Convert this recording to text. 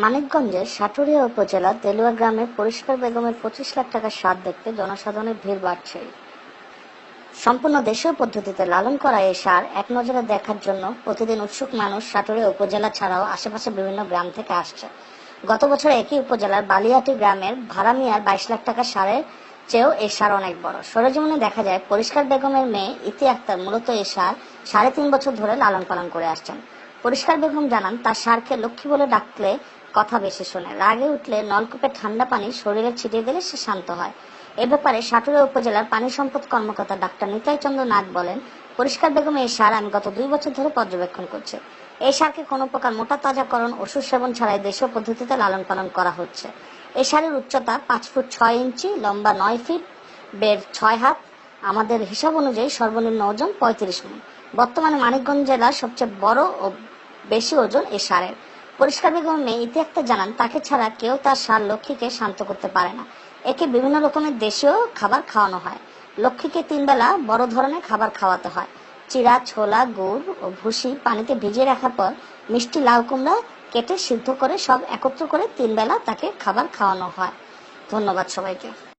মানিকগঞ্জের সাটুরিয়া উপজেলার দেলুয়া গ্রামে পরিষ্কার বেগমের পঁচিশ লাখ টাকার স্বাদ দেখতে জনসাধারণের ভিড় বাড়ছে। সম্পূর্ণ দেশীয় পদ্ধতিতে লালন করা এই সার এক নজরে দেখার জন্য প্রতিদিন উৎসুক মানুষ সাটুরিয়া উপজেলা ছাড়াও আশেপাশে বিভিন্ন গ্রাম থেকে আসছে। গত বছর একই উপজেলার বালিয়াটি গ্রামের ভাড়ামিয়ার বাইশ লাখ টাকা সারের চেয়েও এই সার অনেক বড়। সরেজমিনে দেখা যায়, পরিষ্কার বেগমের মেয়ে ইতি আক্তার মূলত এই সার সাড়ে তিন বছর ধরে লালন পালন করে আসছেন। পরিষ্কার বেগম জানান, তার সারকে লক্ষ্মী বলে ডাকলে কথা বেশি শোনে। রাগে উঠলে নলকূপে ঠান্ডা পানি শরীরে ছিটিয়ে দিলে সে শান্ত হয়। এ ব্যাপারে সাটুরিয়া উপজেলার পানি সম্পদ কর্মকর্তা ডাক্তার নিতাই চন্দ্র নাগ বলেন, পরিষ্কার বেগম, এই সার আমি গত দুই বছর ধরে পর্যবেক্ষণ করছি। এই সারকে কোনো প্রকার মোটা তাজাকরণ, ওষুধ সেবন ছাড়াই দেশীয় পদ্ধতিতে লালন পালন করা হচ্ছে। এই সারের উচ্চতা পাঁচ ফুট ছয় ইঞ্চি, লম্বা নয় ফিট, বের ছয় হাত। আমাদের হিসাব অনুযায়ী সর্বনিম্ন ওজন পঁয়ত্রিশ মন। বর্তমানে মানিকগঞ্জ জেলার সবচেয়ে বড় ও বেশি ওজন এ সারের। পরিষ্কার বেগম মেয়ে ইতি আক্তার জানান, তাকে ছাড়া কেউ তার সার লক্ষ্মীকে শান্ত করতে পারে না। একে বিভিন্ন রকমের দেশীয় খাবার খাওয়ানো হয়। লক্ষ্মীকে তিন বেলা বড় ধরনের খাবার খাওয়াতে হয়। চিড়া, ছোলা, গুড় ও ভুসি পানিতে ভিজিয়ে রাখার পর মিষ্টি লাউ কুমড়া কেটে সিদ্ধ করে সব একত্র করে তিন বেলা তাকে খাবার খাওয়ানো হয়। ধন্যবাদ সবাইকে।